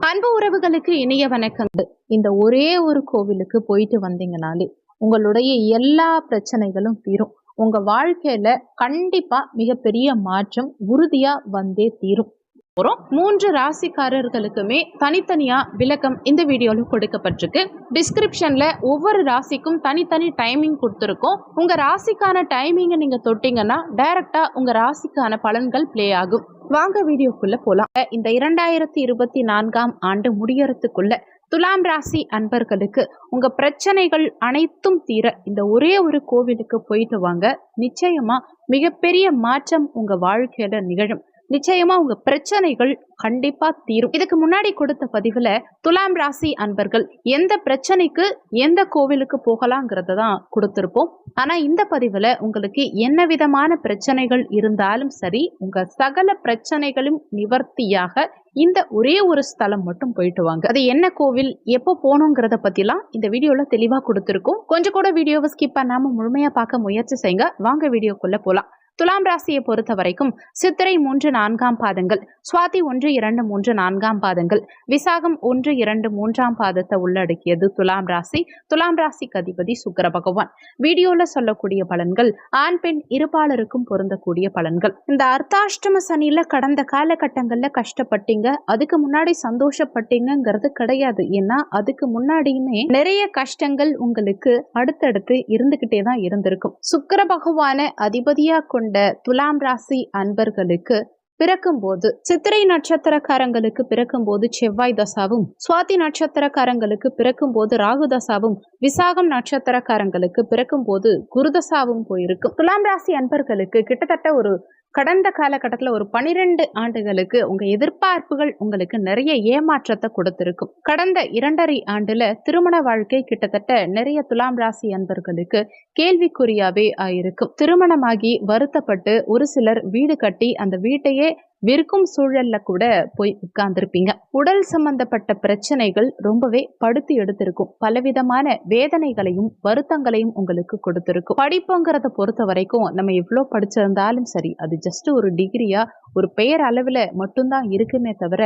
அன்பு உறவுகளுக்கு இணைய வணக்கங்கள். இந்த ஒரே ஒரு கோவிலுக்கு போயிட்டு வந்தீங்கனாலே உங்களுடைய எல்லா பிரச்சனைகளும் தீரும். உங்க வாழ்க்கையில கண்டிப்பா மிகப்பெரிய மாற்றம் உறுதியா வந்தே தீரும். அப்புறம் மூன்று ராசிக்காரர்களுக்குமே தனித்தனியா விளக்கம் இந்த வீடியோல கொடுக்கப்பட்டிருக்கு. டிஸ்கிரிப்ஷன்ல ஒவ்வொரு ராசிக்கும் தனித்தனி டைமிங் கொடுத்துருக்கோம். உங்க ராசிக்கான டைமிங்கை நீங்க தொட்டீங்கன்னா டைரக்டா உங்க ராசிக்கான பலன்கள் ப்ளே ஆகும். வாங்க வீடியோக்குள்ள போலாம். இந்த இரண்டாயிரத்தி இருபத்தி நான்காம் ஆண்டு முடியறதுக்குள்ள துலாம் ராசி அன்பர்களுக்கு உங்க பிரச்சனைகள் அனைத்தும் தீர இந்த ஒரே ஒரு கோவிலுக்கு போயிட்டு வாங்க. நிச்சயமா மிகப்பெரிய மாற்றம் உங்க வாழ்க்கையில நிகழும். நிச்சயமா உங்க பிரச்சனைகள் கண்டிப்பா தீரும். இதுக்கு முன்னாடி கொடுத்த பதிவுல துலாம் ராசி அன்பர்கள் எந்த பிரச்சனைக்கு எந்த கோவிலுக்கு போகலாங்கிறத தான் கொடுத்திருப்போம். ஆனா இந்த பதிவுல உங்களுக்கு என்ன விதமான பிரச்சனைகள் இருந்தாலும் சரி உங்க சகல பிரச்சனைகளும் நிவர்த்தியாக இந்த ஒரே ஒரு ஸ்தலம் மட்டும் போயிட்டு வாங்க. அது என்ன கோவில் எப்போ போகணுங்கிறத பத்திலாம் இந்த வீடியோல தெளிவா கொடுத்துருக்கோம். கொஞ்சம் கூட வீடியோவை ஸ்கிப் பண்ணாம முழுமையா பார்க்க முயற்சி செய்யுங்க வாங்க வீடியோக்குள்ள போலாம். துலாம் ராசியை பொறுத்த வரைக்கும் சித்திரை மூன்று நான்காம் பாதங்கள் சுவாதி ஒன்று இரண்டு மூன்று நான்காம் பாதங்கள் விசாகம் ஒன்று இரண்டு மூன்றாம் பாதத்தை உள்ளடக்கியது துலாம் ராசி. துலாம் ராசிக்கு அதிபதி சுக்கர பகவான். வீடியோல சொல்லக்கூடிய பலன்கள் ஆண் பெண் இருபாலருக்கும் பொருந்தக்கூடிய பலன்கள். இந்த அர்த்தாஷ்டம சனியில கடந்த காலகட்டங்கள்ல கஷ்டப்பட்டீங்க அதுக்கு முன்னாடி சந்தோஷப்பட்டீங்கிறது கிடையாது. ஏன்னா அதுக்கு முன்னாடியுமே நிறைய கஷ்டங்கள் உங்களுக்கு அடுத்தடுத்து இருந்துகிட்டே தான் இருந்திருக்கும். சுக்கர பகவான அதிபதியா துலாம் ராசி அன்பர்களுக்கு பிறக்கும்போது சித்திரை நட்சத்திரக்காரங்களுக்கு பிறக்கும்போது செவ்வாய் தசாவும் சுவாதி நட்சத்திரக்காரங்களுக்கு பிறக்கும்போது ராகு தசாவும் விசாகம் நட்சத்திரக்காரங்களுக்கு பிறக்கும்போது குருதசாவும் போயிருக்கும். துலாம் ராசி அன்பர்களுக்கு கிட்டத்தட்ட ஒரு கடந்த காலகட்டத்தில் ஒரு பனிரெண்டு ஆண்டுகளுக்கு உங்கள் எதிர்பார்ப்புகள் உங்களுக்கு நிறைய ஏமாற்றத்தை கொடுத்திருக்கும். கடந்த இரண்டரை ஆண்டில் திருமண வாழ்க்கை கிட்டத்தட்ட நிறைய துலாம் ராசி அன்பர்களுக்கு கேள்விக்குறியாவே ஆயிருக்கும். திருமணமாகி வருத்தப்பட்டு ஒரு சிலர் வீடு கட்டி அந்த வீட்டையே விற்கும் சூழல்ல கூட போய் உட்கார்ந்துருப்பீங்க. உடல் சம்பந்தப்பட்ட பிரச்சனைகள் ரொம்பவே படுத்து எடுத்திருக்கும். பலவிதமான வேதனைகளையும் வருத்தங்களையும் உங்களுக்கு கொடுத்திருக்கும். படிப்புங்கிறத பொறுத்த வரைக்கும் நம்ம எவ்வளோ படிச்சிருந்தாலும் சரி அது ஜஸ்ட் ஒரு டிகிரியா ஒரு பெயர் அளவில் மட்டும்தான் இருக்குமே தவிர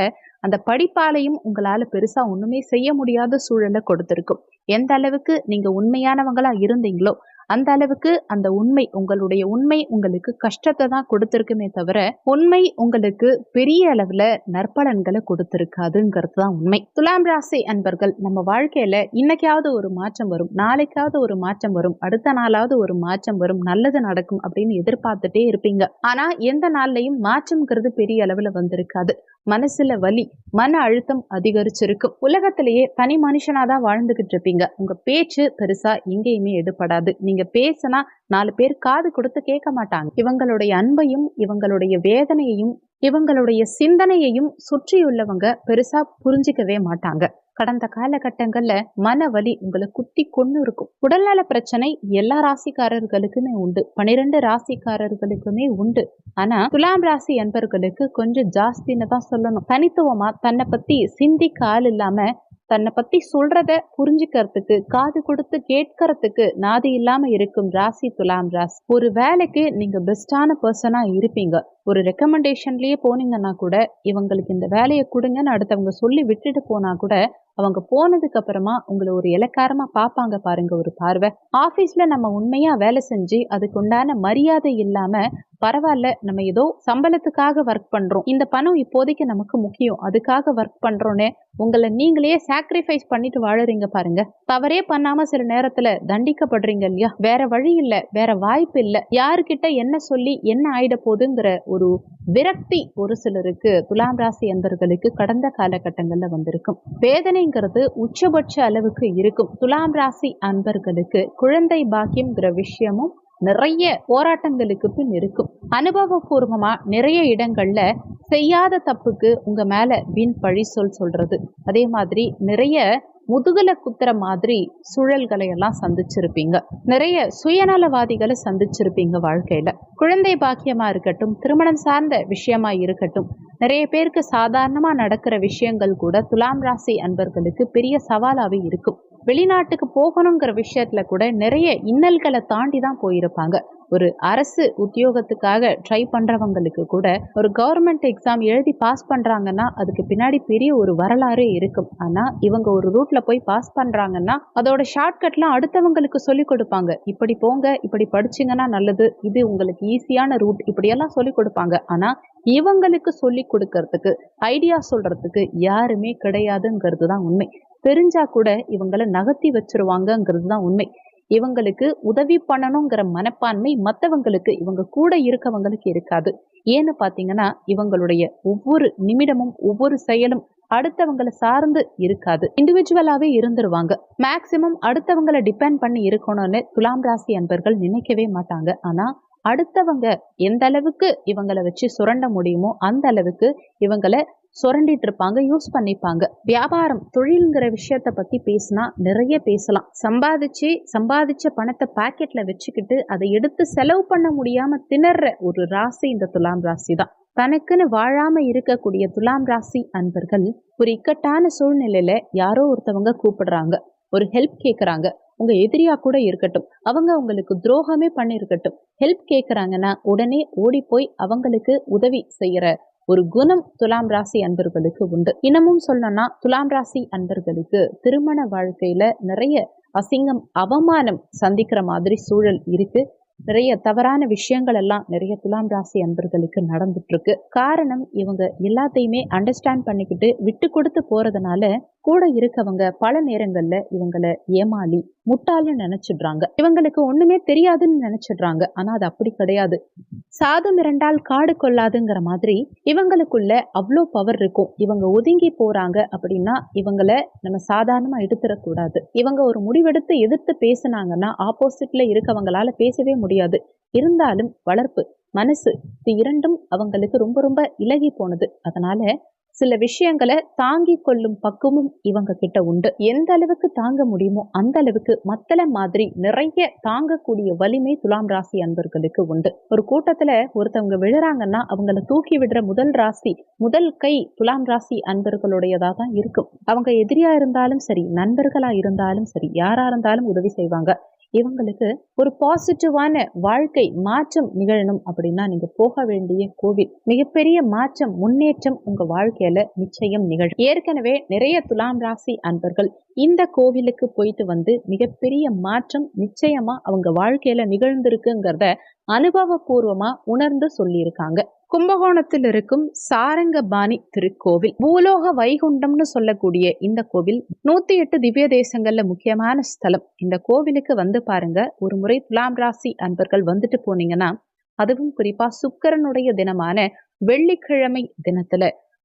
அந்த படிப்பாலையும் உங்களால் பெருசாக ஒன்றுமே செய்ய முடியாத சூழலை கொடுத்துருக்கும். எந்த அளவுக்கு நீங்கள் உண்மையானவங்களா இருந்தீங்களோ அந்த அளவுக்கு அந்த உண்மை உங்களுடைய உண்மை உங்களுக்கு கஷ்டத்தை தான் கொடுத்துருக்குமே தவிர உண்மை உங்களுக்கு பெரிய அளவில் நற்பலன்களை கொடுத்துருக்காதுங்கிறது தான் உண்மை. துலாம் ராசி அன்பர்கள் நம்ம வாழ்க்கையில இன்னைக்காவது ஒரு மாற்றம் வரும் நாளைக்காவது ஒரு மாற்றம் வரும் அடுத்த நாளாவது ஒரு மாற்றம் வரும் நல்லது நடக்கும் அப்படின்னு எதிர்பார்த்துட்டே இருப்பீங்க. ஆனா எந்த நாள்லையும் மாற்றம்ங்கிறது பெரிய அளவில் வந்திருக்காது. மனசுல வலி மன அழுத்தம் அதிகரிச்சிருக்கும். உலகத்திலேயே தனி மனுஷனாதான் வாழ்ந்துகிட்டு இருப்பீங்க உங்க பேச்சு பெருசா எங்கேயுமே எடுபடாது. நீங்க பேசினா நாலு பேர் காது கொடுத்து கேட்க மாட்டாங்க. இவங்களுடைய அன்பையும் இவங்களுடைய வேதனையையும் இவங்களுடைய சிந்தனையையும் சுற்றியுள்ளவங்க பெருசா புரிஞ்சிக்கவே மாட்டாங்க. கடந்த காலகட்டங்கள்ல மன வலி உங்களை குத்தி கொண்டு இருக்கும். உடல்நல பிரச்சனை எல்லா ராசிக்காரர்களுக்குமே உண்டு. பனிரெண்டு ராசிக்காரர்களுக்குமே உண்டு. ஆனா துலாம் ராசி என்பர்களுக்கு கொஞ்சம் ஜாஸ்தின்னு தான் சொல்லணும். தனித்துவமா தன்னை பத்தி சிந்திக்க ஆள் இல்லாம தன்னை பத்தி சொல்றத புரிஞ்சுக்கிறதுக்கு காது கொடுத்து கேட்கறதுக்கு நாதி இல்லாம இருக்கும் ராசி துலாம் ராசி. ஒரு வேலைக்கு நீங்க பெஸ்டான பர்சனா இருப்பீங்க. ஒரு ரெக்கமெண்டேஷன்லயே போனீங்கன்னா கூட இவங்களுக்கு இந்த வேலையை கொடுங்கன்னு அடுத்தவங்க சொல்லி விட்டுட்டு போனா கூட அவங்க போனதுக்கு அப்புறமா உங்களை ஒரு இலக்காரமா பார்ப்பாங்க பாருங்க ஒரு பார்வை. ஆபீஸ்ல நம்ம உண்மையா வேலை செஞ்சு அதுக்கு உண்டான மரியாதை இல்லாம பரவாயில்ல நம்ம ஏதோ சம்பளத்துக்காக ஒர்க் பண்றோம். இந்த பணம் இப்போதைக்கு நமக்கு முக்கியம். அதுக்காக ஒர்க் பண்றோன்னு உங்களை நீங்களே சாக்ரிஃபைஸ் பண்ணிட்டு வாழறீங்க பாருங்க. தவறே பண்ணாம சில நேரத்துல தண்டிக்கப்படுறீங்க இல்லையா? வேற வழி இல்ல வேற வாய்ப்பு இல்ல. யாருக்கிட்ட என்ன சொல்லி என்ன ஆயிட போகுதுங்கிற ஒரு விரக்தி ஒரு சிலருக்கு துலாம் ராசி என்பர்களுக்கு கடந்த காலகட்டங்கள்ல வந்திருக்கும். வேதனை அப்படிங்கிறது உச்சபட்ச அளவுக்கு இருக்கும். துலாம் ராசி அன்பர்களுக்கு குழந்தை பாக்கியம்ங்கிற விஷயமும் நிறைய போராட்டங்களுக்கு பின் இருக்கும். அனுபவபூர்வமா நிறைய இடங்கள்ல செய்யாத தப்புக்கு உங்க மேல வீண் பழி சொல் சொல்றது. அதே மாதிரி நிறைய முதுகுல குத்துற மாதிரி சூழல்களை எல்லாம் சந்திச்சிருப்பீங்க. நிறைய சுயநலவாதிகளை சந்திச்சிருப்பீங்க வாழ்க்கையில. குழந்தை பாக்கியமா இருக்கட்டும் திருமணம் சார்ந்த விஷயமா இருக்கட்டும் நிறைய பேருக்கு சாதாரணமா நடக்கிற விஷயங்கள் கூட துலாம் ராசி அன்பர்களுக்கு பெரிய சவாலாவே இருக்கும். வெளிநாட்டுக்கு போகணுங்கிற விஷயத்துல கூட நிறைய இன்னல்களை தாண்டி தான் போயிருப்பாங்க. ஒரு அரசு உத்தியோகத்துக்காக ட்ரை பண்றவங்களுக்கு கூட ஒரு கவர்மெண்ட் எக்ஸாம் எழுதி பாஸ் பண்றாங்கன்னா அதுக்கு பின்னாடி பெரிய ஒரு வரலாறு இருக்கும். ஆனா இவங்க ஒரு ரூட்ல போய் பாஸ் பண்றாங்கன்னா அதோட ஷார்ட்கட்லாம் அடுத்தவங்களுக்கு சொல்லி கொடுப்பாங்க. இப்படி போங்க இப்படி படிச்சீங்கன்னா நல்லது. இது உங்களுக்கு ஈஸியான ரூட் இப்படியெல்லாம் சொல்லி கொடுப்பாங்க. ஆனா இவங்களுக்கு சொல்லி கொடுக்கறதுக்கு ஐடியா சொல்றதுக்கு யாருமே கிடையாதுங்கிறது தான் உண்மை. தெரிஞ்சா கூட இவங்களை நகர்த்தி வச்சிருவாங்கங்கிறது தான் உண்மை. இவங்களுக்கு உதவி பண்ணணுங்கிற மனப்பான்மை மற்றவங்களுக்கு இவங்க கூட இருக்கவங்களுக்கு இருக்காது. ஏன்னு பார்த்தீங்கன்னா இவங்களுடைய ஒவ்வொரு நிமிடமும் ஒவ்வொரு செயலும் அடுத்தவங்களை சார்ந்து இருக்காது. இண்டிவிஜுவலாகவே இருந்துருவாங்க. மேக்சிமம் அடுத்தவங்களை டிபெண்ட் பண்ணி இருக்கணும்னு துலாம் ராசி அன்பர்கள் நினைக்கவே மாட்டாங்க. ஆனால் அடுத்தவங்க எந்த அளவுக்கு இவங்களை வச்சு சுரண்ட முடியுமோ அந்த அளவுக்கு இவங்களை சுரண்டிட்டு இருப்பாங்க யூஸ் பண்ணிப்பாங்க. வியாபாரம் தொழில்ங்கிற விஷயத்த பத்தி பேசினா நிறைய பேசலாம். சம்பாதிச்சு சம்பாதிச்ச பணத்தை பாக்கெட்ல வச்சுக்கிட்டு அதை எடுத்து செலவு பண்ண முடியாம திணற ஒரு ராசி இந்த துலாம் ராசி தான். தனக்குன்னு வாழாம இருக்கக்கூடிய துலாம் ராசி அன்பர்கள் ஒரு இக்கட்டான சூழ்நிலையில யாரோ ஒருத்தவங்க கூப்பிடுறாங்க. ஒரு ஹெல்ப் கேட்குறாங்க உங்க எதிரியா கூட இருக்கட்டும். அவங்க உங்களுக்கு துரோகமே பண்ணியிருக்கட்டும் ஹெல்ப் கேட்குறாங்கன்னா உடனே ஓடி போய் அவங்களுக்கு உதவி செய்யற ஒரு குணம் துலாம் ராசி அன்பர்களுக்கு உண்டு. இன்னமும் சொல்லணும்னா துலாம் ராசி அன்பர்களுக்கு திருமண வாழ்க்கையில நிறைய அசிங்கம் அவமானம் சந்திக்கிற மாதிரி சூழல் இருக்கு. நிறைய தவறான விஷயங்கள் எல்லாம் நிறைய துலாம் ராசி அன்பர்களுக்கு நடந்துட்டு இருக்கு காரணம் இவங்க எல்லாத்தையுமே அண்டர்ஸ்டாண்ட் பண்ணிக்கிட்டு விட்டு கொடுத்து போறதுனால கூட இருக்கவங்க பல நேரங்கள்ல இவங்களை ஏமாளி முட்டாள்னு நினைச்சிடுறாங்க. இவங்களுக்கு ஒண்ணுமே தெரியாதுன்னு நினைச்சிடுறாங்க. ஆனா அது அப்படி கிடையாது. சாதம் இரண்டால் காடு கொள்ளாதுங்கிற மாதிரி இவங்களுக்குள்ள அவ்வளோ பவர் இருக்கும். இவங்க ஒதுங்கி போறாங்க அப்படின்னா இவங்கள நம்ம சாதாரணமா எடுத்துடக்கூடாது இவங்க ஒரு முடிவெடுத்து எதிர்த்து பேசினாங்கன்னா ஆப்போசிட்ல இருக்கவங்களால பேசவே முடியாது. இருந்தாலும் வளர்ப்பு மனசு இது இரண்டும் அவங்களுக்கு ரொம்ப ரொம்ப இலகி போனது. அதனால சில விஷயங்களை தாங்கி கொள்ளும் பக்குவமும் இவங்க கிட்ட உண்டு. எந்த அளவுக்கு தாங்க முடியுமோ அந்த அளவுக்கு மத்தள மாதிரி நிறைய தாங்கக்கூடிய வலிமை துலாம் ராசி அன்பர்களுக்கு உண்டு. ஒரு கூட்டத்துல ஒருத்தவங்க விழுறாங்கன்னா அவங்கள தூக்கி விடுற முதல் ராசி முதல் கை துலாம் ராசி அன்பர்களுடையதா தான் இருக்கும். அவங்க எதிரியா இருந்தாலும் சரி நண்பர்களா இருந்தாலும் சரி யாரா இருந்தாலும் உதவி செய்வாங்க. இவங்களுக்கு ஒரு பாசிட்டிவான வாழ்க்கை மாற்றம் நிகழணும் அப்படின்னா நீங்க போக வேண்டிய கோவில். மிகப்பெரிய மாற்றம் முன்னேற்றம் உங்க வாழ்க்கையில நிச்சயம் நிகழும். ஏற்கனவே நிறைய துலாம் ராசி அன்பர்கள் இந்த கோவிலுக்கு போயிட்டு வந்து மிகப்பெரிய மாற்றம் நிச்சயமா அவங்க வாழ்க்கையில நிகழ்ந்திருக்குங்கிறத அனுபவபூர்வமா உணர்ந்து சொல்லியிருக்காங்க. கும்பகோணத்தில் இருக்கும் சாரங்கபாணி திருக்கோவில். பூலோக வைகுண்டம்னு சொல்லக்கூடிய இந்த கோவில் நூத்தி எட்டு திவ்ய தேசங்கள்ல முக்கியமான ஸ்தலம். இந்த கோவிலுக்கு வந்து பாருங்க ஒரு முறை துலாம் ராசி அன்பர்கள் வந்துட்டு போனீங்கன்னா அதுவும் குறிப்பா சுக்கரனுடைய தினமான வெள்ளிக்கிழமை தினத்துல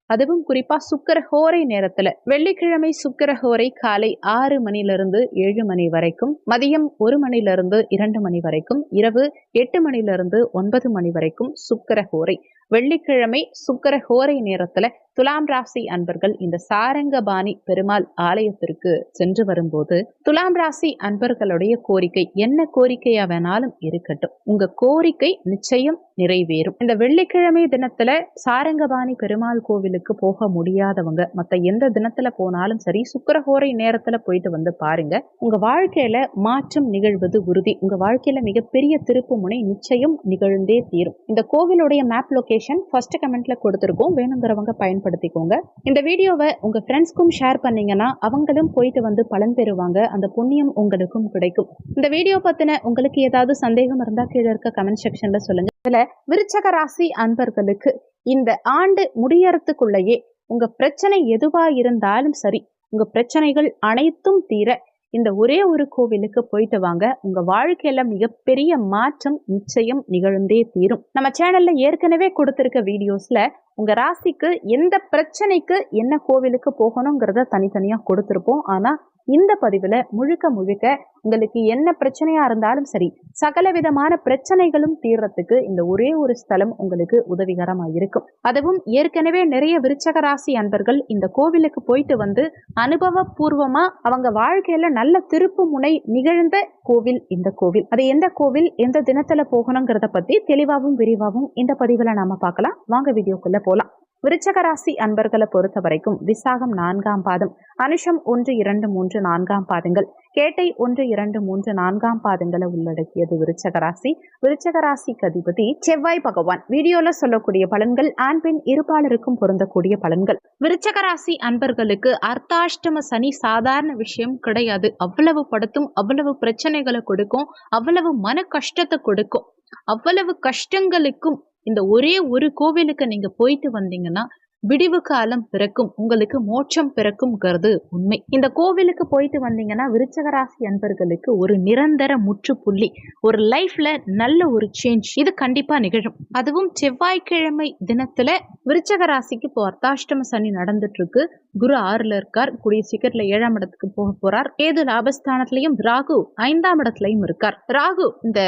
அதுவும் குறிப்பா சுக்கர ஹோரை நேரத்துல. வெள்ளிக்கிழமை சுக்கர ஹோரை காலை ஆறு மணிலிருந்து ஏழு மணி வரைக்கும் மதியம் ஒரு மணிலிருந்து இரண்டு மணி வரைக்கும் இரவு எட்டு மணிலிருந்து ஒன்பது மணி வரைக்கும் சுக்கர ஹோரை வெள்ளிக்கிழமை சுக்கர ஹோரை நேரத்துல துலாம் ராசி அன்பர்கள் இந்த சாரங்கபாணி பெருமாள் ஆலயத்திற்கு சென்று வரும்போது துலாம் ராசி அன்பர்களுடைய கோரிக்கை என்ன கோரிக்கையா வேணாலும் இருக்கட்டும். உங்க கோரிக்கை நிச்சயம் நிறைவேறும். இந்த வெள்ளிக்கிழமை தினத்துல சாரங்கபாணி பெருமாள் கோவிலுக்கு போக முடியாதவங்க மத்த எந்த தினத்துல போனாலும் சரி சுக்கரஹோரை நேரத்துல போயிட்டு வந்து பாருங்க. உங்க வாழ்க்கையில மாற்றம் நிகழ்வது உறுதி. உங்க வாழ்க்கையில மிகப்பெரிய திருப்பு முனை நிச்சயம் நிகழ்ந்தே தீரும். இந்த கோவிலுடைய மேப் லொகேஷன் ஃபர்ஸ்ட் கமெண்ட்ல கொடுத்துருக்கோம். வேணுங்கிறவங்க பயன்படுத்திக்கோங்க. இந்த வீடியோவை உங்க ஃப்ரெண்ட்ஸ்க்கும் ஷேர் பண்ணீங்கன்னா அவங்களும் போயிட்டு வந்து பலன் பெறுவாங்க. அந்த புண்ணியம் உங்களுக்கும் கிடைக்கும். இந்த வீடியோ பத்தின உங்களுக்கு ஏதாவது சந்தேகம் இருந்தா கீழே இருக்க கமெண்ட் செக்ஷன்ல சொல்லுங்க. இதுல விருச்சக ராசி அன்பர்களுக்கு இந்த ஆண்டு முடியறதுக்குள்ளேயே உங்க பிரச்சனை எதுவா இருந்தாலும் சரி உங்க பிரச்சனைகள் அனைத்தும் தீர இந்த ஒரே ஒரு கோவிலுக்கு போயிட்டு வாங்க. உங்க வாழ்க்கையில மிகப்பெரிய மாற்றம் நிச்சயம் நிகழ்ந்தே தீரும். நம்ம சேனல்ல ஏற்கனவே கொடுத்திருக்க வீடியோஸ்ல உங்க ராசிக்கு எந்த பிரச்சனைக்கு என்ன கோவிலுக்கு போகணுங்கிறத தனித்தனியா கொடுத்திருப்போம். ஆனா இந்த பதிவுல முழுக்க முழுக்க உங்களுக்கு என்ன பிரச்சனையா இருந்தாலும் சரி சகல விதமான பிரச்சனைகளும் தீர்றதுக்கு இந்த ஒரே ஒரு ஸ்தலம் உங்களுக்கு உதவிகரமா இருக்கும். அதுவும் ஏற்கனவே நிறைய விருச்சக ராசி அன்பர்கள் இந்த கோவிலுக்கு போயிட்டு வந்து அனுபவபூர்வமா அவங்க வாழ்க்கையில நல்ல திருப்பு முனை நிகழ்ந்த கோவில் இந்த கோவில். அது எந்த கோவில் எந்த தினத்துல போகணுங்கிறத பத்தி தெளிவாகவும் விரிவாகவும் இந்த பதிவுல நாம பார்க்கலாம். வாங்க வீடியோக்குள்ள போலாம். விருச்சகராசி அன்பர்களை பொறுத்த வரைக்கும் விசாகம் நான்காம் பாதம் அனுஷம் ஒன்று இரண்டு மூன்று நான்காம் பாதங்கள் கேட்டை ஒன்று இரண்டு மூன்று நான்காம் பாதங்களை உள்ளடக்கியது விருச்சகராசி. விருச்சகராசிக்கு அதிபதி செவ்வாய் பகவான். வீடியோல சொல்லக்கூடிய பலன்கள் ஆண் பெண் இருபாலருக்கும் பொருந்தக்கூடிய பலன்கள். விருச்சகராசி அன்பர்களுக்கு அர்த்தாஷ்டம சனி சாதாரண விஷயம் கிடையாது. அவ்வளவு படுத்தும் அவ்வளவு பிரச்சனைகளை கொடுக்கும் அவ்வளவு மன கஷ்டத்தை கொடுக்கும். அவ்வளவு கஷ்டங்களுக்கும் இந்த ஒரே ஒரு கோவிலுக்கு நீங்க போயிட்டு வந்தீங்கன்னா விடிவு காலம் பிறக்கும் உங்களுக்கு மோட்சம் பிறக்கும்ங்கிறது உண்மை. இந்த கோவிலுக்கு போயிட்டு வந்தீங்கன்னா விருச்சகராசி அன்பர்களுக்கு ஒரு நிரந்தர முற்றுப்புள்ளி ஒரு லைஃப்ல நல்ல ஒரு சேஞ்ச் இது கண்டிப்பா நிகழும். அதுவும் செவ்வாய்க்கிழமை தினத்துல விருச்சக ராசிக்கு இப்போ அர்த்தாஷ்டம சனி நடந்துட்டு இருக்கு குரு ஆறுல இருக்கார் கூடிய சீக்கிரத்துல ஏழாம் இடத்துக்கு போக போறார். கேது லாபஸ்தானத்திலையும் ராகு ஐந்தாம் இடத்துலயும் இருக்கார். ராகு இந்த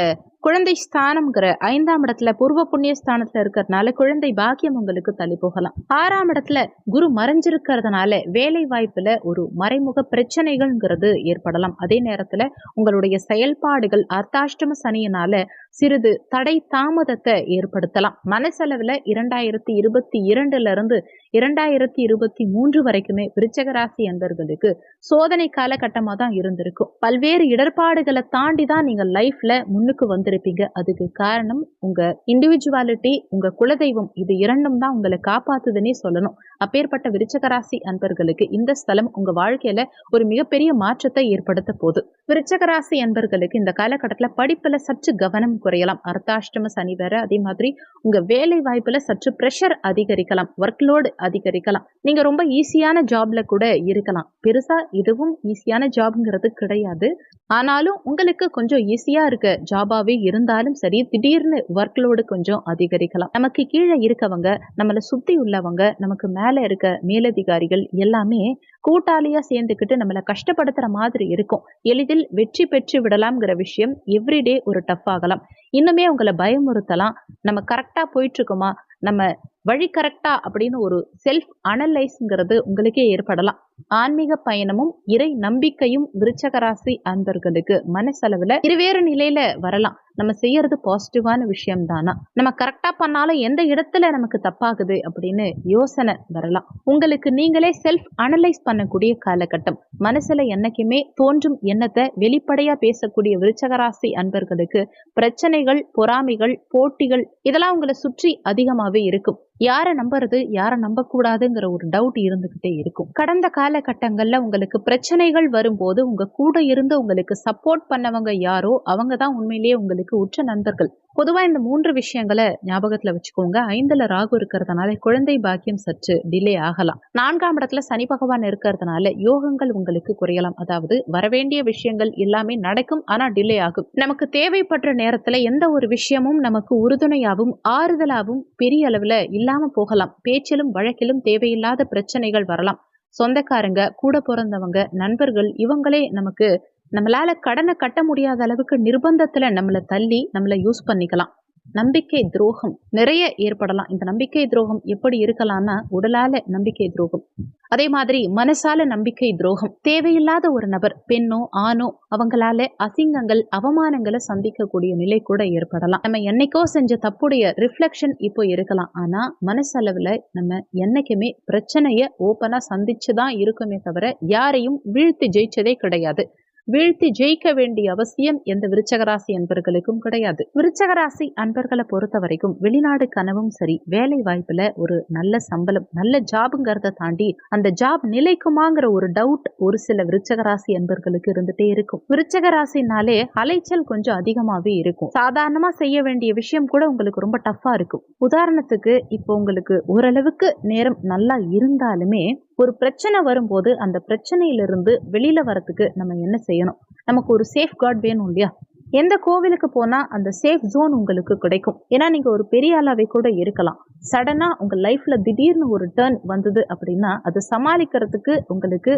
குழந்தை ஸ்தானம்ங்கிற ஐந்தாம் இடத்துல பூர்வ புண்ணிய ஸ்தானத்துல இருக்கிறதுனால குழந்தை பாக்கியம் உங்களுக்கு தள்ளி போகலாம். ஆறாம் இடத்துல குரு மறைஞ்சிருக்கிறதுனால வேலை வாய்ப்புல ஒரு மறைமுக பிரச்சனைகள்ங்கிறது ஏற்படலாம். அதே நேரத்துல உங்களுடைய செயல்பாடுகள் அர்த்தாஷ்டம சனியினால சிறிது தடை தாமதத்தை ஏற்படுத்தலாம். மனசளவில் இரண்டாயிரத்தி இருபத்தி இரண்டுல இருந்து இரண்டாயிரத்தி இருபத்தி மூன்று வரைக்குமே விருச்சக ராசி அன்பர்களுக்கு சோதனை காலகட்டமாக தான் இருந்திருக்கும் பல்வேறு இடர்பாடுகளை தாண்டி தான் நீங்கள் லைஃப்ல முன்னுக்கு வந்திருப்பீங்க. அதுக்கு காரணம் உங்க இண்டிவிஜுவாலிட்டி உங்க குலதெய்வம். இது இரண்டும் தான் உங்களை காப்பாத்துதுன்னே சொல்லணும். அப்பேற்பட்ட விருச்சக ராசி அன்பர்களுக்கு இந்த ஸ்தலம் உங்க வாழ்க்கையில ஒரு மிகப்பெரிய மாற்றத்தை ஏற்படுத்த போகுது. விருச்சகராசி அன்பர்களுக்கு இந்த காலகட்டத்தில் படிப்பில் சற்று கவனம் குறையலாம். அர்த்தாஷ்டம சனி வேற அதே மாதிரி உங்கள் வேலை வாய்ப்பில் சற்று ப்ரெஷர் அதிகரிக்கலாம். ஒர்க் லோடு அதிகரிக்கலாம். நீங்கள் ரொம்ப ஈஸியான ஜாப்ல கூட இருக்கலாம். பெருசா இதுவும் ஈஸியான ஜாப்ங்கிறது கிடையாது. ஆனாலும் உங்களுக்கு கொஞ்சம் ஈஸியாக இருக்க ஜாபாகவே இருந்தாலும் சரி திடீர்னு ஒர்க் லோடு கொஞ்சம் அதிகரிக்கலாம். நமக்கு கீழே இருக்கவங்க நம்மளை சுற்றி உள்ளவங்க நமக்கு மேல இருக்க மேலதிகாரிகள் எல்லாமே கூட்டாளியா சேர்ந்துக்கிட்டு நம்மளை கஷ்டப்படுத்துற மாதிரி இருக்கும். எளிதில் வெற்றி பெற்று விடலாம்ங்கிற விஷயம் எவ்ரிடே ஒரு டஃப் ஆகலாம். இன்னுமே உங்களை பயமுறுத்தலாம். நம்ம கரெக்டா போயிட்டு இருக்கோமா நம்ம வழி கரெக்டா அப்படின்னு ஒரு செல்ஃப் அனலைஸ்ங்கிறது உங்களுக்கே ஏற்படலாம். ஆன்மீக பயணமும் இறை நம்பிக்கையும் விருச்சகராசி அன்பர்களுக்கு மனசளவுல இருவேறு நிலையில வரலாம். நம்ம செய்யறது பாசிட்டிவான விஷயம் தானா நம்ம கரெக்டா பண்ணாலும் எந்த இடத்துல நமக்கு தப்பாகுது அப்படின்னு யோசனை வரலாம். உங்களுக்கு நீங்களே செல்ஃப் அனலைஸ் பண்ணக்கூடிய காலகட்டம். மனசுல என்னைக்குமே தோன்றும் எண்ணத்தை வெளிப்படையா பேசக்கூடிய விருச்சகராசி அன்பர்களுக்கு பிரச்சனைகள் பொறாமைகள் போட்டிகள் இதெல்லாம் உங்களை சுற்றி அதிகமாவே இருக்கும். யாரை நம்புறது யாரை நம்பக்கூடாதுங்கிற ஒரு டவுட் இருந்துகிட்டே இருக்கும். கடந்த காலகட்டங்களில் உங்களுக்கு பிரச்சனைகள் வரும்போது உங்க கூட இருந்து உங்களுக்கு சப்போர்ட் பண்ணவங்க யாரோ அவங்க தான் உண்மையிலேயே உங்களுக்கு உற்ற நண்பர்கள். பொதுவாக இந்த மூன்று விஷயங்களை ஞாபகத்தில் வச்சுக்கோங்க. ஐந்தில் ராகு இருக்கிறதுனால குழந்தை பாக்கியம் சற்று டிலே ஆகலாம். நான்காம் இடத்துல சனி பகவான் இருக்கிறதுனால யோகங்கள் உங்களுக்கு குறையலாம். அதாவது வரவேண்டிய விஷயங்கள் எல்லாமே நடக்கும் ஆனால் டிலே ஆகும். நமக்கு தேவைப்படுற நேரத்தில் எந்த ஒரு விஷயமும் நமக்கு உறுதுணையாகவும் ஆறுதலாகவும் பெரிய அளவில் இல்லாமல் போகலாம். பேச்சிலும் வழக்கிலும் தேவையில்லாத பிரச்சனைகள் வரலாம். சொந்தக்காரங்க கூட பிறந்தவங்க நண்பர்கள் இவங்களே நமக்கு நம்மளால கடனை கட்ட முடியாத அளவுக்கு நிர்பந்தத்துல நம்மளை தள்ளி நம்மளை யூஸ் பண்ணிக்கலாம். நம்பிக்கை துரோகம். நிறைய ஏற்படலாம். இந்த நம்பிக்கை துரோகம் எப்படி இருக்கலாம்னா உடலால நம்பிக்கை துரோகம். அதே மாதிரி மனசால நம்பிக்கை துரோகம். தேவையில்லாத ஒரு நபர் பெண்ணோ ஆணோ அவங்களால அசிங்கங்கள் அவமானங்களை சந்திக்கக்கூடிய நிலை கூட ஏற்படலாம். நம்ம என்னைக்கோ செஞ்ச தப்புடைய ரிஃப்ளெக்ஷன் இப்போ இருக்கலாம். ஆனா மனசளவுல நம்ம என்னைக்குமே பிரச்சனைய ஓப்பனா சந்திச்சுதான் இருக்குமே தவிர யாரையும் வீழ்த்து ஜெயிச்சதே கிடையாது. வீழ்த்தி ஜெயிக்க வேண்டிய அவசியம் எந்த விருச்சகராசி அன்பர்களுக்கும் கிடையாது. விருச்சகராசி அன்பர்களை பொறுத்த வரைக்கும் வெளிநாடு கனவும் சரி வேலை வாய்ப்புல ஒரு நல்ல சம்பளம் நல்ல ஜாபுங்கிறத தாண்டி அந்த ஜாப் நிலைக்குமாங்கிற ஒரு டவுட் ஒரு சில விருச்சகராசி அன்பர்களுக்கு இருந்துட்டே இருக்கும். விருச்சகராசினாலே அலைச்சல் கொஞ்சம் அதிகமாவே இருக்கும். சாதாரணமா செய்ய வேண்டிய விஷயம் கூட உங்களுக்கு ரொம்ப டஃப்பா இருக்கும். உதாரணத்துக்கு இப்போ உங்களுக்கு ஓரளவுக்கு நேரம் நல்லா இருந்தாலுமே ஒரு பிரச்சனை வரும்போது அந்த பிரச்சனையிலிருந்து வெளியில வரத்துக்கு நம்ம என்ன செய்யணும்? நமக்கு ஒரு சேஃப் கார்டு வேணும் இல்லையா? எந்த கோவிலுக்கு போனா அந்த சேஃப் ஜோன் உங்களுக்கு கிடைக்கும். ஏன்னா நீங்க ஒரு பெரிய ஆளாவே கூட இருக்கலாம். சடனா உங்க லைஃப்ல திடீர்னு ஒரு டேர்ன் வந்தது அப்படின்னா அதை சமாளிக்கிறதுக்கு உங்களுக்கு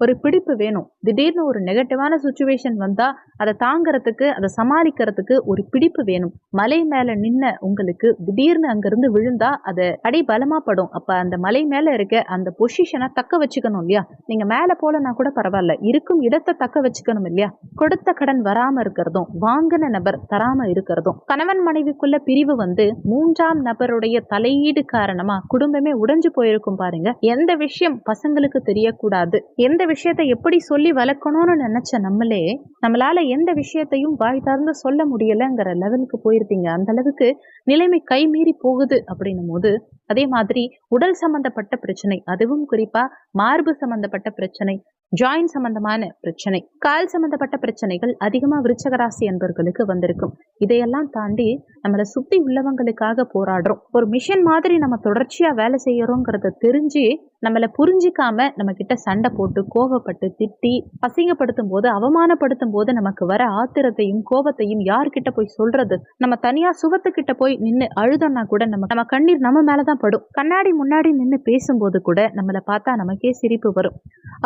ஒரு பிடிப்பு வேணும். திடீர்னு ஒரு நெகட்டிவான சுச்சுவேஷன் வந்தா அதை தாங்கறதுக்கு அதை சமாளிக்கிறதுக்கு ஒரு பிடிப்பு வேணும். மலை மேல நின்ன உங்களுக்கு திடீர்னு அங்கிருந்து விழுந்தா அதை அடி பலமா படும். அப்ப அந்த மலை மேல இருக்க அந்த பொசிஷனை தக்க வச்சுக்கணும் இல்லையா? நீங்க மேல போலனா கூட பரவாயில்ல. இருக்கும் இடத்தை தக்க வச்சுக்கணும் இல்லையா? கொடுத்த கடன் வராம இருக்கிறதும் வாங்கின நபர் தராம இருக்கிறதும் கணவன் மனைவிக்குள்ள பிரிவு வந்து மூன்றாம் நபருடைய தலையீடு காரணமா குடும்பமே உடைஞ்சு போயிருக்கும் பாருங்க. எந்த விஷயம் பசங்களுக்கு தெரியக்கூடாது. எந்த விஷயத்தை எப்படி சொல்லி வளர்க்கணும்னு நினைச்ச நம்மளே நம்மளால எந்த விஷயத்தையும் வாய் தார்ந்து சொல்ல முடியலங்கிற லெவலுக்கு போயிருப்பீங்க. அந்த அளவுக்கு நிலைமை கை மீறி போகுது அப்படின்னும் போது அதே மாதிரி உடல் சம்பந்தப்பட்ட பிரச்சனை அதுவும் குறிப்பா மார்பு சம்பந்தப்பட்ட பிரச்சனை ஜாயின் சம்பந்தமான பிரச்சனை கால் சம்பந்தப்பட்ட பிரச்சனைகள் அதிகமா விருச்சகராசி என்பவர்களுக்கு அன்பர்களுக்கு வந்திருக்கும். இதையெல்லாம் தாண்டி நம்மளை சுத்தி உள்ளவங்களுக்காக போராடுறோம். ஒரு மிஷன் மாதிரி நம்ம தொடர்ச்சியா வேலை செய்யறோங்கிறத தெரிஞ்சு நம்மளை புரிஞ்சிக்காம நம்ம கிட்ட சண்டை போட்டு கோபப்பட்டு திட்டி அசிங்கப்படுத்தும் போது அவமானப்படுத்தும் போது நமக்கு வர ஆத்திரத்தையும் கோபத்தையும் யார்கிட்ட போய் சொல்றது? நம்ம தனியா சுவத்துக்கிட்ட போய் நின்று அழுதோம்னா கூட நம்ம நம்ம கண்ணீர் நம்ம மேலதான் படும். கண்ணாடி முன்னாடி நின்று பேசும்போது கூட நம்மளை பார்த்தா நமக்கே சிரிப்பு வரும்.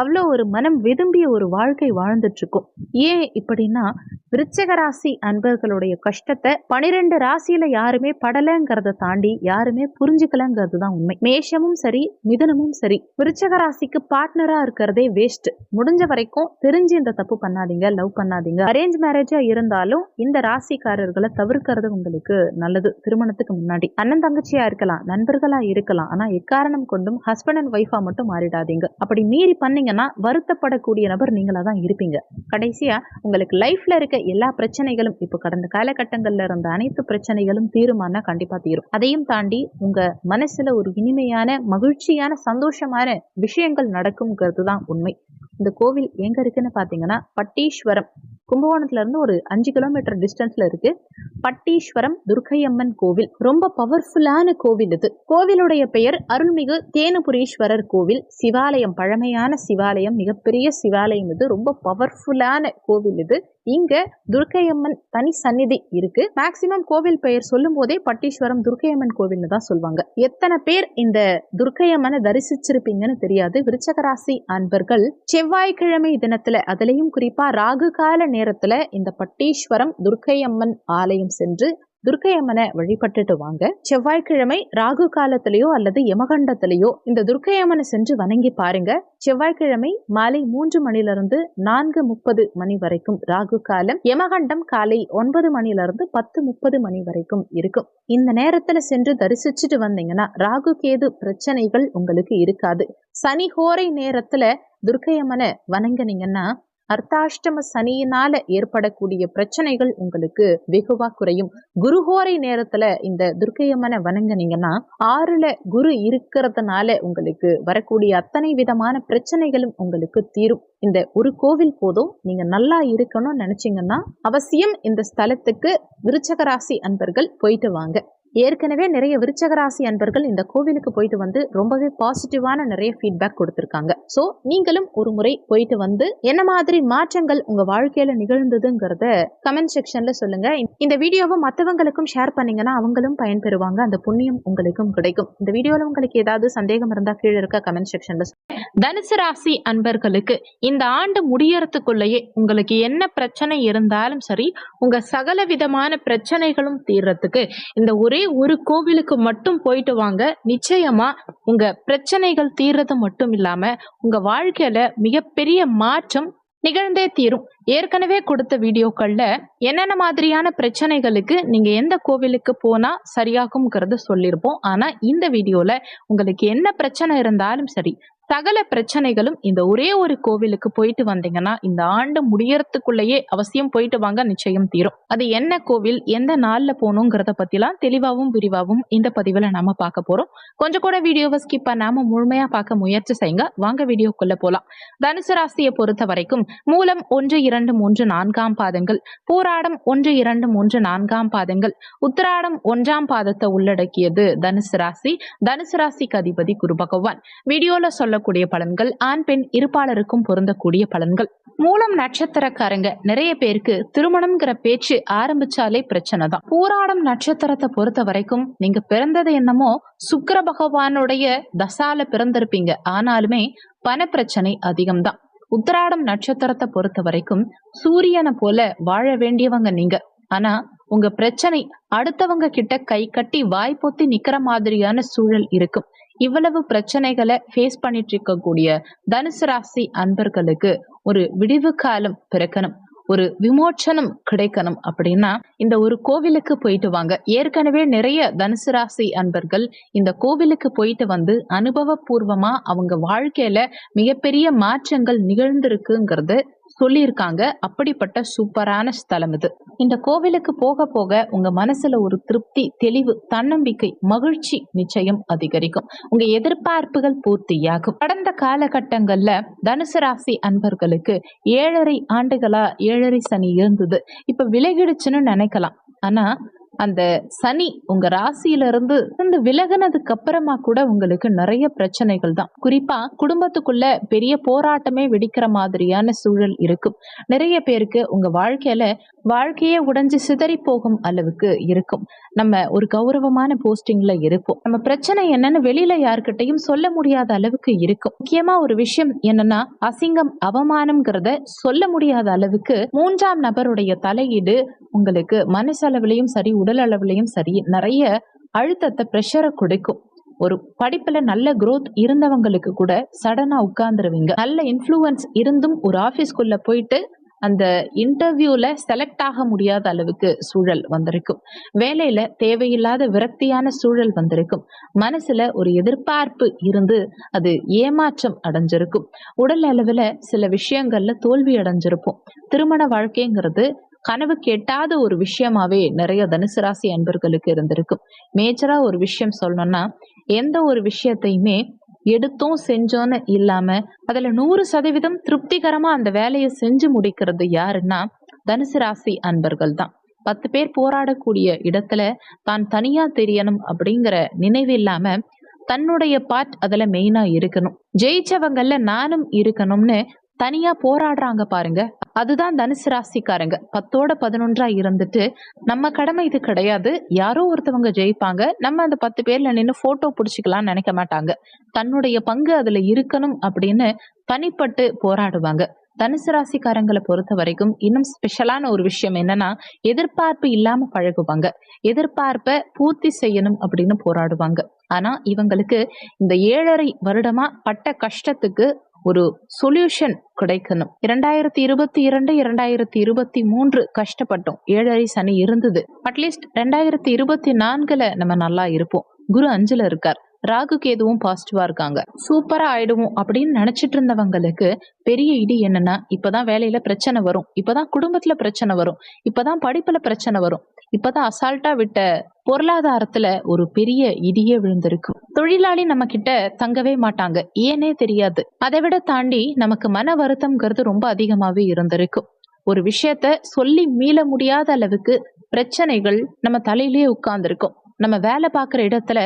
அவ்வளோ ஒரு மனம் விரும்பிய ஒரு வாழ்க்கை வாழ்ந்துட்டு இருக்கும் ஏன் இப்படின்னா விருச்சக ராசி அன்பர்களுடைய கஷ்டத்தை பனிரெண்டு ராசியில யாருமே படலைங்கிறத தாண்டி யாருமே புரிஞ்சுக்கலங்கிறது தான் உண்மை. மேஷமும் சரி மிதனமும் சரி. விருச்சக ராசிக்கு பார்ட்னரா இருக்கிறதே வேஸ்ட் முடிஞ்ச வரைக்கும் தெரிஞ்சு இந்த தப்பு பண்ணாதீங்க லவ் பண்ணாதீங்க. அரேஞ்ச் மேரேஜா இருந்தாலும் இந்த ராசிக்காரர்களை தவிர்க்கிறது உங்களுக்கு நல்லது. திருமணத்துக்கு முன்னாடி அண்ணன் தங்கச்சியா இருக்கலாம் நண்பர்களா இருக்கலாம். ஆனா எக்காரணம் கொண்டும் ஹஸ்பண்ட் அண்ட் ஒய்ஃபா மட்டும் மாறிடாதீங்க. அப்படி மீறி பண்ணீங்கன்னா வருத்தப்படக்கூடிய நபர் நீங்களா தான் இருப்பீங்க. கடைசியா உங்களுக்கு லைஃப்ல இருக்க எல்லா பிரச்சனைகளும் இப்போ கடந்த காலகட்டங்கள்ல இருந்த அனைத்து பிரச்சனைகளும் தீருமானா கண்டிப்பா தீரும். அதையும் தாண்டி உங்க மனசுல ஒரு இனிமையான மகிழ்ச்சியான சந்தோஷம் சந்தோஷமான விஷயங்கள் நடக்கும்ங்கிறது தான் உண்மை. இந்த கோவில் எங்க இருக்குன்னு பாத்தீங்கன்னா பட்டீஸ்வரம். கும்பகோணத்துல இருந்து ஒரு அஞ்சு கிலோமீட்டர் டிஸ்டன்ஸ்ல இருக்கு. பட்டீஸ்வரம் துர்க்கையம்மன் கோவில். ரொம்ப பவர்ஃபுல்லான கோவில் இது. கோவிலுடைய பெயர் அருள்மிகு தேனுபுரீஸ்வரர் கோவில். சிவாலயம் பழமையான சிவாலயம் மிகப்பெரிய சிவாலயம் இது. ரொம்ப பவர்ஃபுல்லான கோவில் இது. இங்க துர்க்கையம்மன் தனி சந்நிதி இருக்கு. மேக்சிமம் கோவில் பெயர் சொல்லும் போதே பட்டீஸ்வரம் துர்க்கையம்மன் கோவில்னு தான் சொல்லுவாங்க. எத்தனை பேர் இந்த துர்க்கையம்மனை தரிசிச்சிருப்பீங்கன்னு தெரியாது. விருச்சகராசி அன்பர்கள் செவ்வாய்க்கிழமை தினத்துல அதுலயும் குறிப்பா ராகு கால நேரத்துல இந்த பட்டீஸ்வரம் துர்க்கையம்மன் ஆலயம் சென்று துர்க்கை அம்மனை வழிபட்டுட்டு வாங்க. செவ்வாய்க்கிழமை ராகு காலத்திலேயோ அல்லது யமகண்டத்திலேயோ இந்த துர்க்கை அம்மனை சென்று வணங்கி பாருங்க. செவ்வாய்க்கிழமை மாலை மூன்று மணிலிருந்து நான்கு முப்பது மணி வரைக்கும் ராகு காலம் யமகண்டம் காலை ஒன்பது மணிலிருந்து பத்து முப்பது மணி வரைக்கும் இருக்கும். இந்த நேரத்துல சென்று தரிசிச்சுட்டு வந்தீங்கன்னா ராகு கேது பிரச்சனைகள் உங்களுக்கு இருக்காது. சனி ஹோரை நேரத்துல துர்க்கை அம்மனை வணங்கினீங்கன்னா அர்த்தாஷ்டம சனியினால ஏற்படக்கூடிய பிரச்சனைகள் உங்களுக்கு வெகுவா குறையும். குருஹோரை நேரத்துல இந்த துர்க்கையம்மனை வணங்கினீங்கன்னா ஆறுல குரு இருக்கிறதுனால உங்களுக்கு வரக்கூடிய அத்தனை விதமான பிரச்சனைகளும் உங்களுக்கு தீரும். இந்த ஒரு கோவில் போதும் நீங்க நல்லா இருக்கணும்னு நினைச்சீங்கன்னா அவசியம் இந்த ஸ்தலத்துக்கு விருச்சகராசி அன்பர்கள் போயிட்டு வாங்க. ஏற்கனவே நிறைய விருச்சகராசி அன்பர்கள் இந்த கோவிலுக்கு போயிட்டு வந்து ரொம்பவே பாசிட்டிவான நிறைய ஃபீட்பேக் கொடுத்துருக்காங்க. ஸோ நீங்களும் ஒரு முறை போயிட்டு வந்து என்ன மாதிரி மாற்றங்கள் உங்க வாழ்க்கையில நிகழ்ந்ததுங்கிறத கமெண்ட் செக்ஷன்ல சொல்லுங்க. இந்த வீடியோவை மற்றவங்களுக்கும் ஷேர் பண்ணீங்கன்னா அவங்களும் பயன்பெறுவாங்க. அந்த புண்ணியம் உங்களுக்கும் கிடைக்கும். இந்த வீடியோல உங்களுக்கு ஏதாவது சந்தேகம் இருந்தா கீழே இருக்க கமெண்ட் செக்ஷன்ல தனுசு ராசி அன்பர்களுக்கு இந்த ஆண்டு முடியறதுக்குள்ளேயே உங்களுக்கு என்ன பிரச்சனை இருந்தாலும் சரி உங்க சகல விதமான பிரச்சனைகளும் தீர்றதுக்கு இந்த ஒரே ஒரு கோவிலுக்கு மட்டும் போயிட்டு வாங்க. நிச்சயமா உங்க பிரச்சனைகள் தீர்றது மட்டும் இல்லாம உங்க வாழ்க்கையில மிகப்பெரிய மாற்றம் நிகழ்ந்தே தீரும். ஏற்கனவே கொடுத்த வீடியோக்கள்ல என்னென்ன மாதிரியான பிரச்சனைகளுக்கு நீங்க எந்த கோவிலுக்கு போனா சரியாகும்ங்கிறத சொல்லியிருப்போம். ஆனா இந்த வீடியோல உங்களுக்கு என்ன பிரச்சனை இருந்தாலும் சரி சகல பிரச்சனைகளும் இந்த ஒரே ஒரு கோவிலுக்கு போயிட்டு வந்தீங்கன்னா இந்த ஆண்டு முடியறதுக்குள்ளேயே அவசியம் போயிட்டு வாங்க நிச்சயம் தீரும். அது என்ன கோவில் எந்த நாள்ல போகணுங்கிறத பத்திலாம் தெளிவாகவும் விரிவாகவும் இந்த பதிவுல நாம பார்க்க போறோம். கொஞ்சம் கூட வீடியோவை ஸ்கிப் பண்ணாம முழுமையா பார்க்க முயற்சி செய்யுங்க. வாங்க வீடியோக்குள்ள போலாம். தனுசு ராசியை பொறுத்த வரைக்கும் மூலம் ஒன்று இரண்டு மூன்று நான்காம் பாதங்கள் போராடம் ஒன்று இரண்டு மூன்று நான்காம் பாதங்கள் உத்திராடம் ஒன்றாம் பாதத்தை உள்ளடக்கியது தனுசு ராசி. தனுசு ராசிக்கு அதிபதி குரு பகவான். வீடியோல பொருந்தக்கூடிய பலன்கள் ஆண் பெண் இருப்பாளருக்கும் பொருந்தக்கூடிய பலன்கள். மூலம் நட்சத்திரக்காரங்க நிறைய பேருக்கு திருமணம்ங்கிற பேச்சு ஆரம்பிச்சாலே பிரச்சனை தான். பூராடம் நட்சத்திரத்தை பொறுத்த வரைக்கும் நீங்க பிறந்தது என்னமோ சுக்கர பகவானுடைய தசால பிறந்திருப்பீங்க. ஆனாலுமே பண பிரச்சனை அதிகம்தான் உத்திராடம் நட்சத்திரத்தை பொறுத்த வரைக்கும் சூரியனை போல வாழ வேண்டியவங்க நீங்க. ஆனா உங்க பிரச்சனை அடுத்தவங்க கிட்ட கை கட்டி வாய்ப்பொத்தி நிக்கிற மாதிரியான சூழல் இருக்கும். இவ்வளவு பிரச்சனைகளை ஃபேஸ் பண்ணிட்டு இருக்கக்கூடிய தனுசு ராசி அன்பர்களுக்கு ஒரு விடிவு காலம் பிறக்கணும் ஒரு விமோச்சனம் கிடைக்கணும் அப்படின்னா இந்த ஒரு கோவிலுக்கு போயிட்டு வாங்க. ஏற்கனவே நிறைய தனுசு ராசி அன்பர்கள் இந்த கோவிலுக்கு போயிட்டு வந்து அனுபவபூர்வமா அவங்க வாழ்க்கையில மிகப்பெரிய மாற்றங்கள் நிகழ்ந்திருக்குங்கிறது சொல்லியிருக்காங்க. அப்படிப்பட்ட சூப்பரான ஸ்தலம் இது. இந்த கோவிலுக்கு போக போக உங்க மனசுல ஒரு திருப்தி தெளிவு தன்னம்பிக்கை மகிழ்ச்சி நிச்சயம் அதிகரிக்கும். உங்க எதிர்பார்ப்புகள் பூர்த்தியாகும். கடந்த காலகட்டங்கள்ல தனுசு ராசி அன்பர்களுக்கு ஏழரை ஆண்டுகளா ஏழரை சனி இருந்தது. இப்ப விலகிடுச்சுன்னு நினைக்கலாம். ஆனா அந்த சனி உங்க ராசியில இருந்து இருந்து விலகினதுக்கு அப்புறமா கூட உங்களுக்கு நிறைய பிரச்சனைகள் தான். குறிப்பா குடும்பத்துக்குள்ள பெரிய போராட்டமே வெடிக்கிற மாதிரியான சூழல் இருக்கும். நிறைய பேருக்கு உங்க வாழ்க்கையில வாழ்க்கையே உடைஞ்சு சிதறி போகும் அளவுக்கு இருக்கும். நம்ம ஒரு கௌரவமான போஸ்டிங்ல இருப்போம். நம்ம பிரச்சனை என்னன்னு வெளியில யாருக்கிட்டையும் சொல்ல முடியாத அளவுக்கு இருக்கும். முக்கியமா ஒரு விஷயம் என்னன்னா அசிங்கம் அவமானம்ங்கிறத சொல்ல முடியாத அளவுக்கு மூன்றாம் நபருடைய தலையீடு உங்களுக்கு மனசளவுலையும் சரி உடல் அளவுலையும் சரி நிறைய அழுத்தத்தை ப்ரெஷரை கொடுக்கும். ஒரு படிப்புல நல்ல குரோத் இருந்தவங்களுக்கு கூட சடனா உட்கார்ந்துருவீங்க. நல்ல இன்ஃப்ளூயன்ஸ் இருந்தும் ஒரு ஆஃபீஸ்க்குள்ள போயிட்டு அந்த இன்டர்வியூல செலக்ட் ஆக முடியாத அளவுக்கு சூழல் வந்திருக்கும். வேலையில தேவையில்லாத விரக்தியான சூழல் வந்திருக்கும். மனசுல ஒரு எதிர்பார்ப்பு இருந்து அது ஏமாற்றம் அடைஞ்சிருக்கும். உடல் அளவுல சில விஷயங்கள்ல தோல்வி அடைஞ்சிருப்போம். திருமண வாழ்க்கைங்கிறது கனவு கெட்டாத ஒரு விஷயமாவே நிறைய தனுசு ராசி அன்பர்களுக்கு இருந்திருக்கும் மேஜரா ஒரு விஷயம் சொல்லணும்னா எந்த ஒரு விஷயத்தையுமே எடுத்தோம் செஞ்சோன்னு இல்லாம அதுல நூறு சதவீதம் திருப்திகரமா அந்த வேலையை செஞ்சு முடிக்கிறது யாருன்னா தனுசு ராசி அன்பர்கள் தான். பத்து பேர் போராடக்கூடிய இடத்துல தான் தனியா தெரியணும் அப்படிங்கிற நினைவு இல்லாம தன்னுடைய பார்ட் அதுல மெயினா இருக்கணும். ஜெயிச்சவங்கல்ல நானும் இருக்கணும்னு தனியா போராடுறாங்க பாருங்க. அதுதான் தனுசு ராசிக்காரங்க. பத்தோட பதினொன்றா இருந்துட்டு நம்ம கடமை இது கிடையாது. யாரோ ஒருத்தவங்க ஜெயிப்பாங்க. நம்ம அந்த பத்து பேர்ல நின்று போட்டோ பிடிச்சிக்கலாம்னு நினைக்க மாட்டாங்க. தன்னுடைய பங்கு அதுல இருக்கணும் அப்படின்னு தனிப்பட்டு போராடுவாங்க. தனுசு ராசிக்காரங்களை பொறுத்த வரைக்கும் இன்னும் ஸ்பெஷலான ஒரு விஷயம் என்னன்னா எதிர்பார்ப்பு இல்லாம பழகுவாங்க. எதிர்பார்ப்பை பூர்த்தி செய்யணும் அப்படின்னு போராடுவாங்க. ஆனா இவங்களுக்கு இந்த ஏழரை வருடமா பட்ட கஷ்டத்துக்கு ஒரு சொல்யூஷன் கிடைக்கணும். இரண்டாயிரத்தி இருபத்தி இரண்டு இரண்டாயிரத்தி இருபத்தி மூன்று கஷ்டப்பட்டோம். ஏழரை சனி இருந்தது. அட்லீஸ்ட் ரெண்டாயிரத்தி இருபத்தி நான்குல நம்ம நல்லா இருப்போம். குரு அஞ்சுல இருக்கார். ராகு கேதுவும் பாசிட்டிவா இருக்காங்க. சூப்பரா ஆயிடுவோம் அப்படின்னு நினைச்சிட்டு இருந்தவங்களுக்கு பெரிய இடி என்னன்னா இப்பதான் வேலையில பிரச்சனை வரும். இப்பதான் குடும்பத்துல பிரச்சனை வரும். இப்பதான் படிப்புல பிரச்சனை வரும். இப்பதான் அசால்ட்டா விட்ட பொருளாதாரத்துல ஒரு பெரிய இடியே விழுந்திருக்கு. தொழிலாளி நம்ம கிட்ட தங்கவே மாட்டாங்க. ஏனே தெரியாது. அதை விட தாண்டி நமக்கு மன வருத்தம்ங்கிறது ரொம்ப அதிகமாவே இருந்திருக்கும் ஒரு விஷயத்த சொல்லி மீள முடியாத அளவுக்கு பிரச்சனைகள் நம்ம தலையிலேயே உட்கார்ந்துருக்கும். நம்ம வேலை பார்க்குற இடத்துல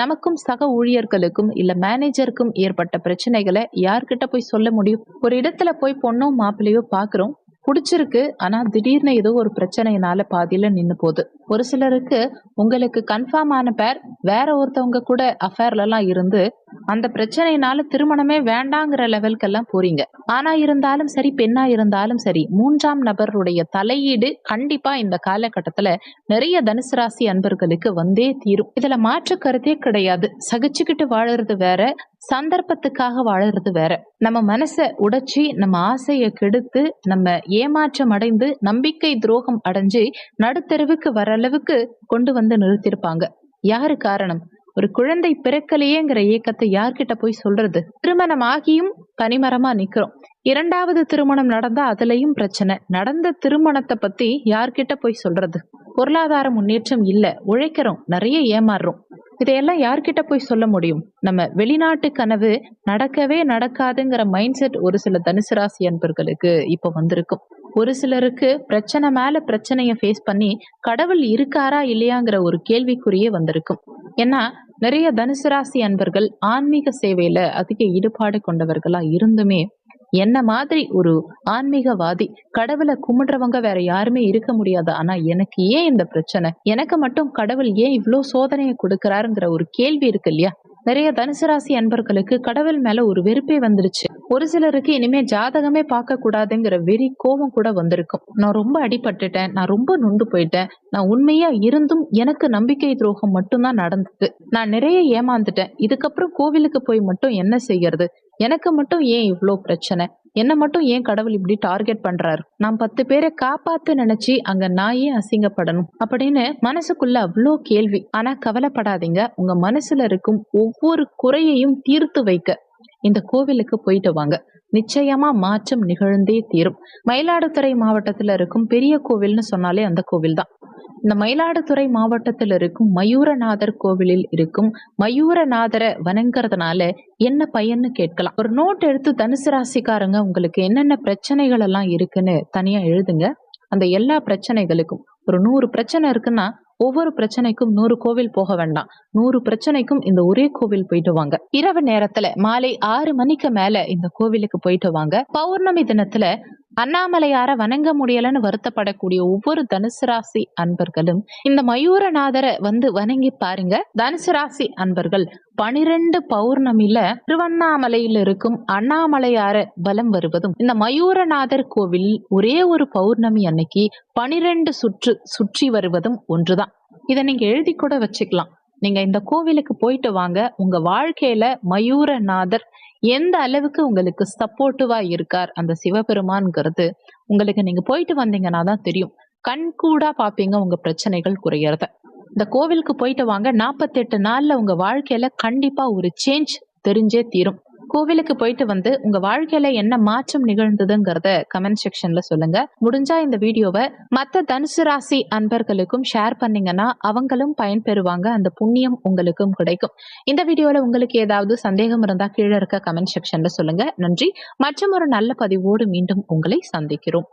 நமக்கும் சக ஊழியர்களுக்கும் இல்ல மேனேஜருக்கும் ஏற்பட்ட பிரச்சனைகளை யார்கிட்ட போய் சொல்ல முடியும்? ஒரு இடத்துல போய் பொண்ணோ மாப்பிள்ளையோ பாக்குறோம் பிடிச்சிருக்கு ஆனா திடீர்னு ஏதோ ஒரு பிரச்சனையினால பாதியில நின்னு போகுது. ஒரு சிலருக்கு உங்களுக்கு கன்ஃபார்ம் ஆன பேர் வேற ஒருத்தவங்க கூட அஃபேர்ல எல்லாம் இருந்து அந்த பிரச்சனையினால திருமணமே வேண்டாங்கிற லெவல்க்கெல்லாம் போறீங்க. ஆனா இருந்தாலும் சரி பெண்ணா இருந்தாலும் சரி மூன்றாம் நபருடைய தலையீடு கண்டிப்பா இந்த காலகட்டத்துல நிறைய தனுசு ராசி அன்பர்களுக்கு வந்தே தீரும். இதுல மாற்று கருத்தே கிடையாது. சகிச்சுக்கிட்டு வாழறது வேற சந்தர்ப்பத்துக்காக வாழறது வேற. நம்ம மனசை உடைச்சி நம்ம ஆசையை கெடுத்து நம்ம ஏமாற்றம் அடைந்து நம்பிக்கை துரோகம் அடைஞ்சு நடுத்தெருவுக்கு வர அளவுக்கு கொண்டு வந்து நிறுத்திருப்பாங்க. யாரு காரணம்? ஒரு குழந்தை பிறக்கலையேங்கிற இயக்கத்தை யார்கிட்ட போய் சொல்றது? திருமணம் ஆகியும் தனிமரமா நிக்கிறோம். இரண்டாவது திருமணம் நடந்தா அதுலயும் பிரச்சனை. நடந்த திருமணத்தை பத்தி யார்கிட்ட போய் சொல்றது? பொருளாதார முன்னேற்றம் இல்ல. உழைக்கிறோம். நிறைய ஏமாறுறோம். இதையெல்லாம் யார்கிட்ட போய் சொல்ல முடியும்? நம்ம வெளிநாட்டு கனவு நடக்கவே நடக்காதுங்கிற மைண்ட் செட் ஒரு சில தனுசு ராசி அன்பர்களுக்கு இப்ப வந்திருக்கும். ஒரு சிலருக்கு பிரச்சனை மேல பிரச்சனைய ஃபேஸ் பண்ணி கடவுள் இருக்காரா இல்லையாங்கிற ஒரு கேள்விக்குறியே வந்திருக்கும். ஏன்னா நிறைய தனுசு ராசி அன்பர்கள் ஆன்மீக சேவையில அதிக ஈடுபாடு கொண்டவர்களா இருந்துமே என்ன மாதிரி ஒரு ஆன்மீகவாதி கடவுளை கும்பிடுறவங்க வேற யாருமே இருக்க முடியாது. ஆனா எனக்கு ஏன் இந்த பிரச்சனை? எனக்கு மட்டும் கடவுள் ஏன் இவ்வளோ சோதனையை கொடுக்கறாருங்கிற ஒரு கேள்வி இருக்கு இல்லையா? நிறைய தனுசு ராசி அன்பர்களுக்கு கடவுள் மேல ஒரு வெறுப்பே வந்துருச்சு ஒரு சிலருக்கு இனிமே ஜாதகமே பார்க்க கூடாதுங்கிற வெறி கோபம் கூட வந்திருக்கும். நான் ரொம்ப அடிபட்டுட்டேன் நான் ரொம்ப நொண்டு போயிட்டேன் நான் உண்மையா இருந்தும் எனக்கு நம்பிக்கை துரோகம் மட்டும்தான் நடந்தது. நான் நிறைய ஏமாந்துட்டேன் இதுக்கப்புறம் கோவிலுக்கு போய் மட்டும் என்ன செய்யறது? எனக்கு மட்டும் ஏன் இவ்வளோ பிரச்சனை? என்ன மட்டும் ஏன் கடவுள் இப்படி டார்கெட் பண்றாரு? நான் பத்து பேரை காப்பாத்து நினைச்சு அங்க நான் ஏன் அசிங்கப்படணும் அப்படின்னு மனசுக்குள்ள அவ்வளோ கேள்வி. ஆனா கவலைப்படாதீங்க. உங்க மனசுல இருக்கும் ஒவ்வொரு குறையையும் தீர்த்து வைக்க இந்த கோவிலுக்கு போயிட்டு வாங்க. நிச்சயமா மாற்றம் நிகழ்ந்தே தீரும். மயிலாடுதுறை மாவட்டத்துல இருக்கும் பெரிய கோவில்னு சொன்னாலே அந்த கோவில் தான் இந்த மயிலாடுதுறை மாவட்டத்தில் இருக்கும் மயூரநாதர் கோவிலில் இருக்கும் மயூரநாதரை வணங்குறதுனால என்ன பயன்னு கேட்கலாம். ஒரு நோட் எடுத்து தனுசு ராசிக்காரங்க உங்களுக்கு என்னென்ன பிரச்சனைகள் எல்லாம் இருக்குன்னு தனியா எழுதுங்க. அந்த எல்லா பிரச்சனைகளுக்கும் ஒரு நூறு பிரச்சனை இருக்குன்னா ஒவ்வொரு பிரச்சனைக்கும் நூறு கோவில் போக வேண்டாம். நூறு பிரச்சனைக்கும் இந்த ஒரே கோவில் போயிட்டு வாங்க. இரவு நேரத்துல மாலை ஆறு மணிக்கு மேல இந்த கோவிலுக்கு போயிட்டு வாங்க. பௌர்ணமி தினத்துல அண்ணாமலையார வணங்க முடியலன்னு வருத்தப்படக்கூடிய ஒவ்வொரு தனுசு ராசி அன்பர்களும் இந்த மயூரநாதரை வந்து வணங்கி பாருங்க. தனுசு ராசி அன்பர்கள் பனிரெண்டு பௌர்ணமில திருவண்ணாமலையில் இருக்கும் அண்ணாமலையார பலம் வருவதும் இந்த மயூரநாதர் கோவில் ஒரே ஒரு பௌர்ணமி அன்னைக்கு பனிரெண்டு சுற்று சுற்றி வருவதும் ஒன்றுதான். இதை நீங்க எழுதி கூட வச்சுக்கலாம். நீங்க இந்த கோவிலுக்கு போயிட்டு வாங்க. உங்க வாழ்க்கையில மயூரநாதர் எந்த அளவுக்கு உங்களுக்கு சப்போர்ட்டிவா இருக்கார்? அந்த சிவபெருமான்ங்கிறது உங்களுக்கு நீங்க போயிட்டு வந்தீங்கன்னா தான் தெரியும். கண்கூடா பாப்பீங்க உங்க பிரச்சனைகள் குறையறத. இந்த கோவிலுக்கு போயிட்டு வாங்க. நாற்பத்தெட்டு நாள்ல உங்க வாழ்க்கையில கண்டிப்பா ஒரு சேஞ்ச் தெரிஞ்சே தீரும். கோவிலுக்கு போயிட்டு வந்து உங்க வாழ்க்கையில என்ன மாற்றம் நிகழ்ந்ததுங்கிறத கமெண்ட் செக்ஷன்ல சொல்லுங்க. முடிஞ்சா இந்த வீடியோவை மத்த தனுசு ராசி அன்பர்களுக்கும் ஷேர் பண்ணீங்கன்னா அவங்களும் பயன்பெறுவாங்க. அந்த புண்ணியம் உங்களுக்கும் கிடைக்கும். இந்த வீடியோல உங்களுக்கு ஏதாவது சந்தேகம் இருந்தா கீழே இருக்க கமெண்ட் செக்ஷன்ல சொல்லுங்க. நன்றி. மற்றும் ஒரு நல்ல பதிவோடு மீண்டும் உங்களை சந்திக்கிறோம்.